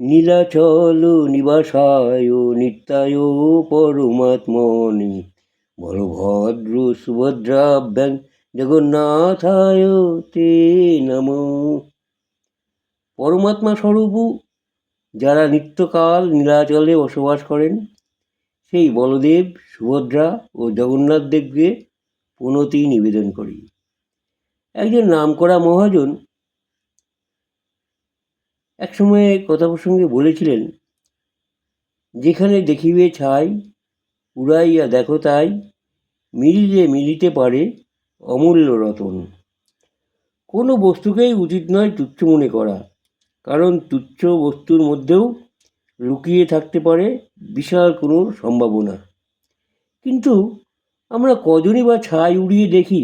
নীলাচল নিবাসায় নিত্যায় পরমাত্মনি। বলভদ্র সুভদ্রাভ্যাং জগন্নাথায় তে নম। পরমাত্মা স্বরূপ, যারা নিত্যকাল নীলাচলে বসবাস করেন, সেই বলদেব, সুভদ্রা ও জগন্নাথ দেবকে পুনতি নিবেদন করি। একজন নামকরা মহাজন এক সময়ে কথা প্রসঙ্গে বলেছিলেন, যেখানে দেখিবে ছাই, উড়াইয়া দেখো তাই, মিলিলে মিলিতে পারে অমূল্য রতন। কোনো বস্তুকেই উচিত নয় তুচ্ছ মনে করা, কারণ তুচ্ছ বস্তুর মধ্যেও লুকিয়ে থাকতে পারে বিশাল কোনো সম্ভাবনা। কিন্তু আমরা কজনই বা ছাই উড়িয়ে দেখি,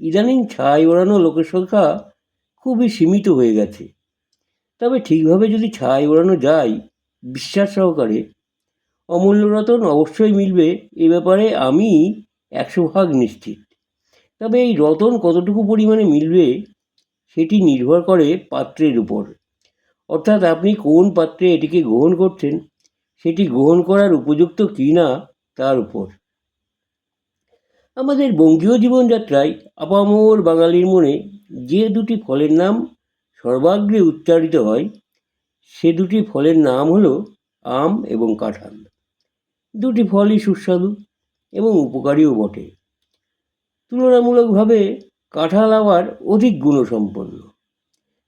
ইদানিং ছাই ওড়ানো লোকের সংখ্যা খুবই সীমিত হয়ে গেছে। তবে ঠিকভাবে যদি ছাই ওড়ানো যায়, বিশ্বাস সহকারে অমূল্য রতন অবশ্যই মিলবে, এ ব্যাপারে আমি একশো ভাগ নিশ্চিত। তবে এই রতন কতটুকু পরিমাণে মিলবে, সেটি নির্ভর করে পাত্রের উপর। অর্থাৎ আপনি কোন পাত্রে এটিকে গ্রহণ করছেন, সেটি গ্রহণ করার উপযুক্ত কি না তার উপর। আমাদের বঙ্গীয় জীবনযাত্রায় আপামর বাঙালির মনে যে দুটি ফলের নাম সর্বাগ্রে উচ্চারিত হয়, সে দুটি ফলের নাম হলো আম এবং কাঁঠাল। দুটি ফলই সুস্বাদু এবং উপকারীও বটে। তুলনামূলকভাবে কাঁঠাল আবার অধিক গুণসম্পন্ন।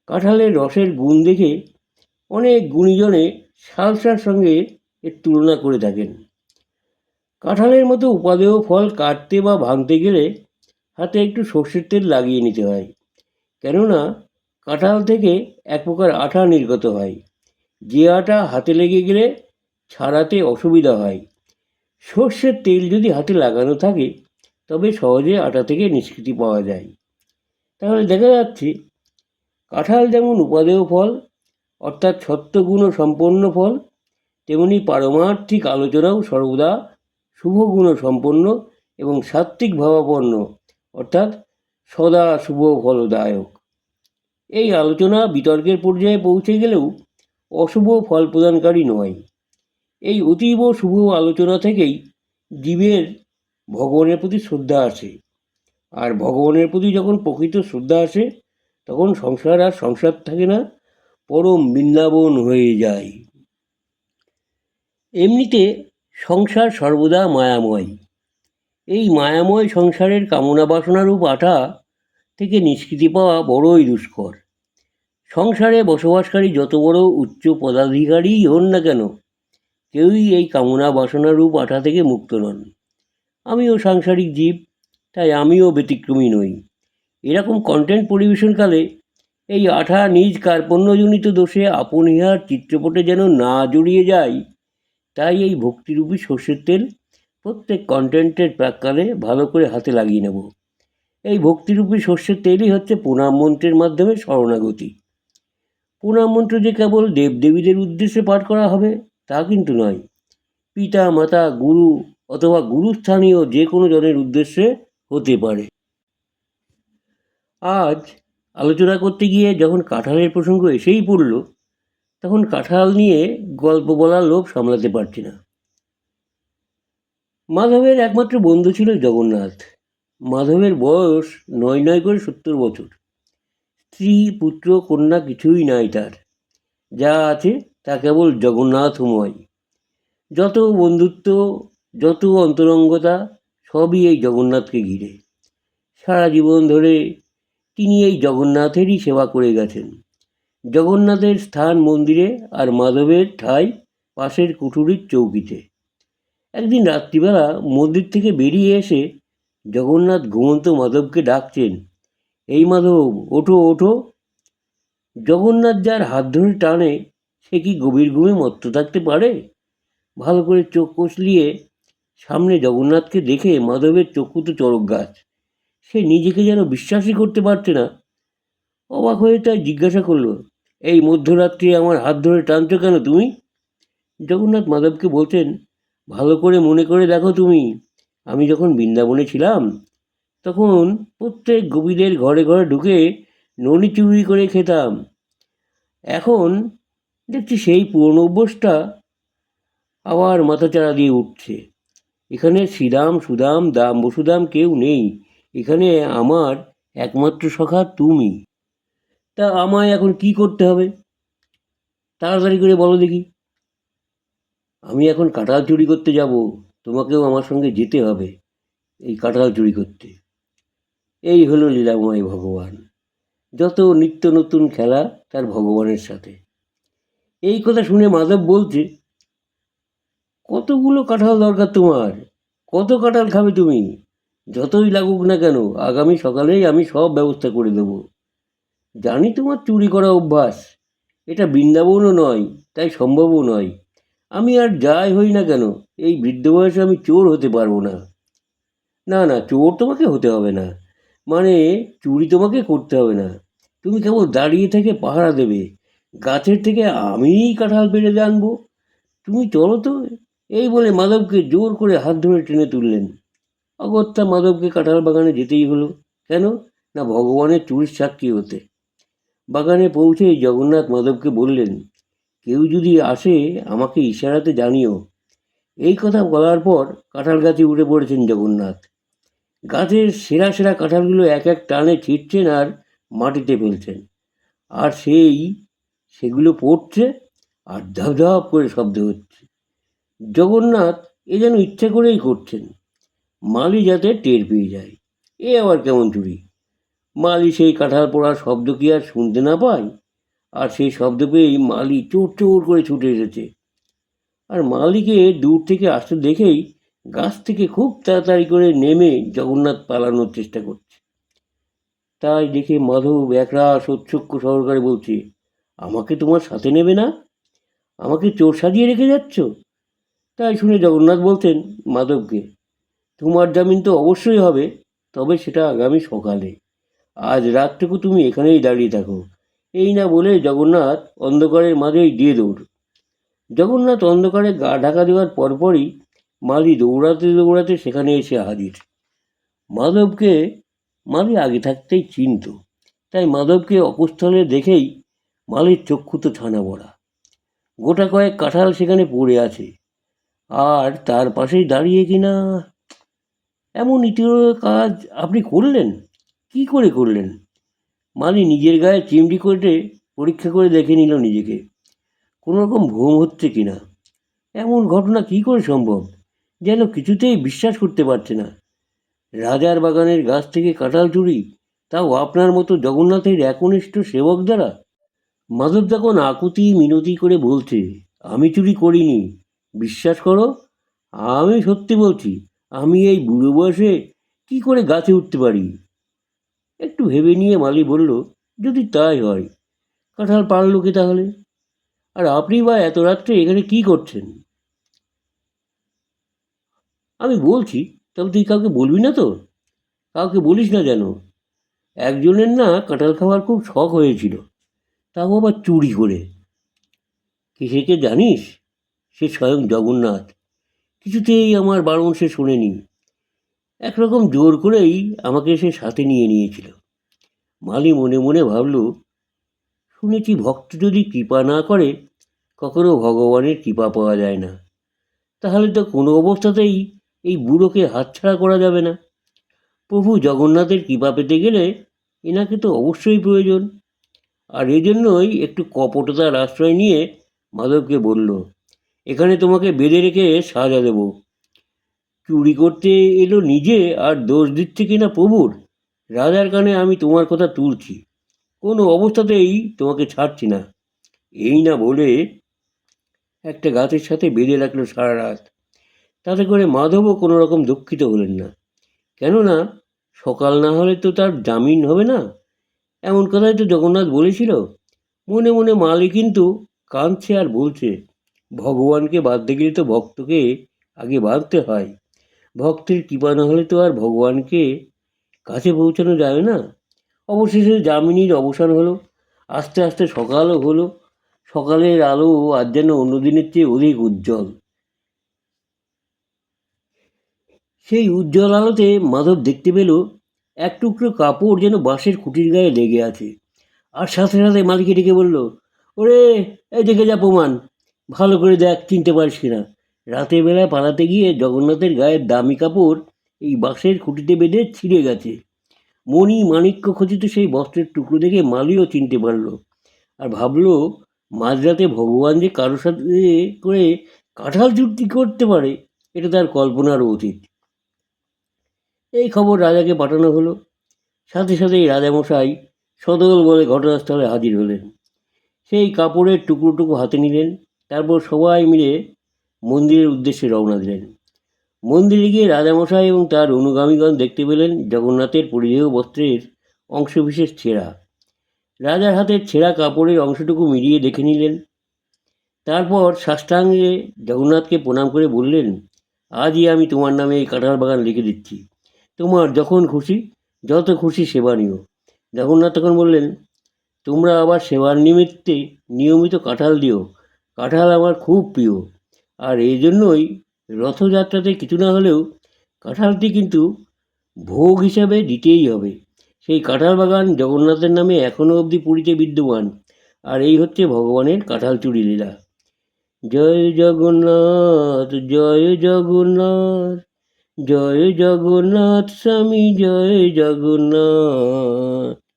কাঁঠালের রসের গুণ দেখে অনেক গুণীজনে সালসার সঙ্গে এর তুলনা করে থাকেন। কাঁঠালের মতো উপাদেয় ফল কাটতে বা ভাঙতে গেলে হাতে একটু সর্ষের তেল লাগিয়ে নিতে হয়। কেননা কাঁঠাল থেকে এক প্রকার আঠা নির্গত হয়। যে আটা হাতে লেগে গেলে ছাড়াতে অসুবিধা হয়। সর্ষের তেল যদি হাতে লাগানো থাকে, তবে সহজে আটা থেকে নিষ্কৃতি পাওয়া যায়। তাহলে দেখা যাচ্ছে, কাঁঠাল যেমন উপাদেয় ফল, অর্থাৎ সত্যগুণ সম্পন্ন ফল, তেমনি পারমার্থিক আলোচনাও সর্বদা শুভগুণ সম্পন্ন এবং সাত্ত্বিক ভাবাপন্ন, অর্থাৎ সদা শুভ ফলদায়ক। এই আলোচনা বিতর্কের পর্যায়ে পৌঁছে গেলেও অশুভ ফল প্রদানকারী নয়। এই অতীব শুভ আলোচনা থেকেই জীবের ভগবানের প্রতি শ্রদ্ধা আসে। আর ভগবানের প্রতি যখন প্রকৃত শ্রদ্ধা আসে, তখন সংসার আর সংসার থাকে না, পরম বৃন্দাবন হয়ে যায়। এমনিতে সংসার সর্বদা মায়াময়। এই মায়াময় সংসারের কামনা বাসনারূপ আঠা থেকে নিষ্কৃতি পাওয়া বড়ই দুষ্কর। সংসারে বসবাসকারী যত বড় উচ্চ পদাধিকারীই হন না কেন, কেউই এই কামনা বাসনারূপ আঠা থেকে মুক্ত নন। আমিও সাংসারিক জীব, তাই আমিও ব্যতিক্রমী নই। এরকম কন্টেন্ট পরিবেশনকালে এই আঠা নিজ কার্পণ্যজনিত দোষে আপন ইহার চিত্রপটে যেন না জড়িয়ে যায়, তাই এই ভক্তিরূপী সর্ষের তেল প্রত্যেক কন্টেন্টের প্রাককালে ভালো করে হাতে লাগিয়ে নেব। এই ভক্তিরূপী সর্ষের তেলই হচ্ছে প্রণাম মন্ত্রের মাধ্যমে শরণাগতি। প্রণাম মন্ত্র যে কেবল দেবদেবীদের উদ্দেশ্যে পাঠ করা হবে, তা কিন্তু নয়। পিতা, মাতা, গুরু অথবা গুরুস্থানীয় যে কোনো জনের উদ্দেশ্যে হতে পারে। আজ আলোচনা করতে গিয়ে যখন কাঁঠালের প্রসঙ্গ এসেই পড়ল, তখন কাঁঠাল নিয়ে গল্প বলার লোভ সামলাতে পারছি না। মাধবের একমাত্র বন্ধু ছিল জগন্নাথ। মাধবের বয়স নয় নয় করে সত্তর বছর। স্ত্রী, পুত্র, কন্যা কিছুই নাই তার। যা আছে তা কেবল জগন্নাথময়। যত বন্ধুত্ব, যত অন্তরঙ্গতা, সবই এই জগন্নাথকে ঘিরে। সারা জীবন ধরে তিনি এই জগন্নাথেরই সেবা করে গেছেন। জগন্নাথের স্থান মন্দিরে আর মাধবের ঠাই পাশের কুঠুরির চৌকিতে। একদিন রাত্রিবেলা মন্দির থেকে বেরিয়ে এসে জগন্নাথ ঘুমন্ত মাধবকে ডাকছেন। এই মাধব, ওঠো ওঠো। জগন্নাথ যার হাত ধরে টানে, সে কি গভীর ঘুমে মত্ত থাকতে পারে? ভালো করে চোখ কষলিয়ে সামনে জগন্নাথকে দেখে মাধবের চক্ষুতে চড়ক গাছ। সে নিজেকে যেন বিশ্বাসই করতে পারছে না। অবাক হয়ে তাই জিজ্ঞাসা করল, এই মধ্যরাত্রি আমার হাত ধরে টানছো কেন তুমি? জগন্নাথ মাধবকে বলছেন, ভালো করে মনে করে দেখো তুমি। আমি যখন বৃন্দাবনে ছিলাম, তখন প্রত্যেক গোপীদের ঘরে ঘরে ঢুকে ননি চুরি করে খেতাম। এখন দেখছি সেই পুরনো অভ্যাসটা আবার মাথাচাড়া দিয়ে উঠছে। এখানে শ্রীরাম, সুদাম, দাম বসুদাম কেউ নেই। এখানে আমার একমাত্র সখা তুমি। তা আমায় এখন কি করতে হবে? তাড়াতাড়ি করে বলো দেখি। আমি এখন কাঁঠাল চুরি করতে যাব। তোমাকেও আমার সঙ্গে যেতে হবে এই কাঁঠাল চুরি করতে। এই হলো লীলাময় ভগবান। যত নিত্য নতুন খেলা তার ভগবানের সাথে। এই কথা শুনে মাধব বলছে, কতগুলো কাঁঠাল দরকার তোমার? কত কাঁঠাল খাবে তুমি? যতই লাগুক না কেন, আগামী সকালেই আমি সব ব্যবস্থা করে দেবো। জানি তোমার চুরি করা অভ্যাস। এটা বৃন্দাবনও নয়, তাই সম্ভবও নয়। আমি আর যাই হই না কেন? এই বৃদ্ধ বয়সে আমি চোর হতে পারব না। না না, চোর তোমাকে হতে হবে না। মানে চুরি তোমাকে করতে হবে না। তুমি কেবল দাঁড়িয়ে থেকে পাহারা দেবে। গাছের থেকে আমিই কাঁঠাল পেড়ে জানব। তুমি চলো তো। এই বলে মাধবকে জোর করে হাত ধরে টেনে তুললেন। অগত্যা মাধবকে কাঁঠাল বাগানে যেতেই হলো। কেন? না, ভগবানের চুরির সাক্ষী হতে। বাগানে পৌঁছেই জগন্নাথ মাধবকে বললেন কেউ যদি আসে, আমাকে ইশারাতে জানিও। এই কথা বলার পর কাঁঠাল গাছে উঠে পড়েছেন জগন্নাথ। গাছের সেরা সেরা কাঁঠালগুলো এক এক টানে ছিটছেন আর মাটিতে ফেলছেন। আর সেই, সেগুলো পড়ছে আর ধাপ ধাপ করে শব্দ হচ্ছে। জগন্নাথ এ যেন ইচ্ছে করেই করছেন। মালি যাতে টের পেয়ে যায়। এ আবার কেমন চুরি? মালি সেই কাঁঠাল পড়ার শব্দ কি আর শুনতে না পায়? আর সেই শব্দ পেয়েই মালি চোর চোর করে ছুটে এসেছে। আর মালিকে দূর থেকে আসতে দেখেই গাছ থেকে খুব তাড়াতাড়ি করে নেমে জগন্নাথ পালানোর চেষ্টা করছে। তাই দেখে মাধব একরাশ অচ্ছক্ষ সহকারে বলছে, আমাকে তোমার সাথে নেবে না? আমাকে চোর সাজিয়ে রেখে যাচ্ছ? তাই শুনে জগন্নাথ বলতেন মাধবকে, তোমার জামিন তো অবশ্যই হবে, তবে সেটা আগামী সকালে। আজ রাতটুকু তুমি এখানেই দাঁড়িয়ে থাকো। এই না বলে জগন্নাথ অন্ধকারের মাঝেই দিয়ে দৌড়। জগন্নাথ অন্ধকারে গা ঢাকা দেওয়ার পরপরই মালি দৌড়াতে দৌড়াতে সেখানে এসে হাজির। মাধবকে মালি আগে থাকতেই চিনত। তাই মাধবকে অপস্থলে দেখেই মালির চক্ষু তো ছানা বড়া গোটা কয়েক কাঁঠাল সেখানে পড়ে আছে। আর তার পাশেই দাঁড়িয়ে কিনা এমন ইতির কাজ আপনি করলেন? কি করে করলেন? মালি নিজের গায়ে চিমটি করে পরীক্ষা করে দেখে নিল নিজেকে। কোনো রকম ভ্রম হচ্ছে কি না? এমন ঘটনা কি করে সম্ভব? যেন কিছুতেই বিশ্বাস করতে পারছে না। রাজার বাগানের গাছ থেকে কাঁঠাল চুরি, তাও আপনার মতো জগন্নাথের একনিষ্ঠ সেবক দ্বারা মাধব তখন আকুতি মিনতি করে বলছে, আমি চুরি করিনি, বিশ্বাস করো, আমি সত্যি বলছি, আমি এই বুড়ো বয়সে কি করে গাছে উঠতে পারি? একটু ভেবে নিয়ে মালি বলল, যদি তাই হয়, কাঁঠাল পারল কি তাহলে? আর আপনি বা এত রাত্রে এখানে কি করছেন? আমি বলছি তবে তুই কাউকে বলবি না তো? কাউকে বলিস না যেন একজনের না কাঁঠাল খাওয়ার খুব শখ হয়েছিল, তাও আবার চুরি করে। কিসেকে জানিস? সে স্বয়ং জগন্নাথ। কিছুতেই আমার বারণ সে শোনেনি। একরকম জোর করেই আমাকে সে সাথে নিয়ে নিয়েছিল। মালি মনে মনে ভাবল, শুনেছি ভক্ত যদি কৃপা না করে, কখনো ভগবানের কৃপা পাওয়া যায় না। তাহলে তো কোনো অবস্থাতেই এই বুড়োকে হাতছাড়া করা যাবে না। প্রভু জগন্নাথের কৃপা পেতে গেলে এনাকে তো অবশ্যই প্রয়োজন। আর এই জন্যই একটু কপটতার আশ্রয় নিয়ে মাধবকে বলল, এখানে তোমাকে বেঁধে রেখে সাজা দেব। চুরি করতে এলো নিজে আর দোষ দিচ্ছে কিনা প্রভুর? রাজার কানে আমি তোমার কথা তুলছি। কোনো অবস্থাতেই তোমাকে ছাড়ছি না। এই না বলে একটা গাছের সাথে বেঁধে রাখল সারা রাত। তাতে করে মাধবও কোনো রকম দুঃখিত হলেন না। কেননা, সকাল না হলে তো তার জামিন হবে না। এমন কথাই তো জগন্নাথ বলেছিল। মনে মনে মালি কিন্তু কাঁদছে আর বলছে, ভগবানকে বাঁধতে গেলে তো ভক্তকে আগে বাঁধতে হয়। ভক্তের কৃপা না হলে তো আর ভগবানকে কাছে পৌঁছানো যায় না। অবশেষে যামিনীর অবসান হলো। আস্তে আস্তে সকালও হলো। সকালের আলো আজ যেন অন্য দিনের চেয়ে অধিক উজ্জ্বল। সেই উজ্জ্বল আলোতে মাধব দেখতে পেল, এক টুকরো কাপড় যেন বাঁশের খুঁটির গায়ে লেগে আছে। আর সাথে সাথে মালিকে ডেকে বলল, ওরে, এই দেখে যা প্রমাণ। ভালো করে দেখ, চিনতে পারিস কিনা? রাতের বেলায় পালাতে গিয়ে জগন্নাথের গায়ের দামি কাপড় এই বাঁশের খুঁটিতে বেঁধে ছিঁড়ে গেছে। মণি মাণিক্য খচিত সেই বস্ত্রের টুকরো দেখে মালিও চিনতে পারল আর ভাবল, মাঝরাতে ভগবান যে কারোর সাথে করে কাঁঠাল চুক্তি করতে পারে, এটা তার কল্পনারও অতীত। এই খবর রাজাকে পাঠানো হলো। সাথে সাথেই রাজামশাই সদল বলে ঘটনাস্থলে হাজির হলেন। সেই কাপড়ের টুকরো টুকু হাতে নিলেন, তারপর সবাই মিলে মন্দিরের উদ্দেশ্যে রওনা দিলেন। মন্দিরে গিয়ে রাজামশাই এবং তার অনুগামীগণ দেখতে পেলেন জগন্নাথের পরিধেয় বস্ত্রের অংশবিশেষ ছেঁড়া। রাজার হাতের ছেঁড়া কাপড়ের অংশটুকু মিলিয়ে দেখে নিলেন। তারপর সাষ্টাঙ্গে জগন্নাথকে প্রণাম করে বললেন, আজই আমি তোমার নামে এই কাঁঠাল বাগান লিখে দিচ্ছি। তোমার যখন খুশি, যত খুশি সেবা নিও। জগন্নাথ তখন বললেন, তোমরা আবার সেবার নিমিত্তে নিয়মিত কাঁঠাল দিও। কাঁঠাল আমার খুব প্রিয়। আর এই জন্যই রথযাত্রাতে কিছু না হলেও কাঁঠালটি কিন্তু ভোগ হিসাবে দিতেই হবে। সেই কাঁঠাল বাগান জগন্নাথের নামে এখনও অবধি পুরীতে বিদ্যমান। আর এই হচ্ছে ভগবানের কাঁঠাল চুরি লীলা। জয় জগন্নাথ জয় জগন্নাথ জয় জগন্নাথ স্বামী, জয় জগন্নাথ।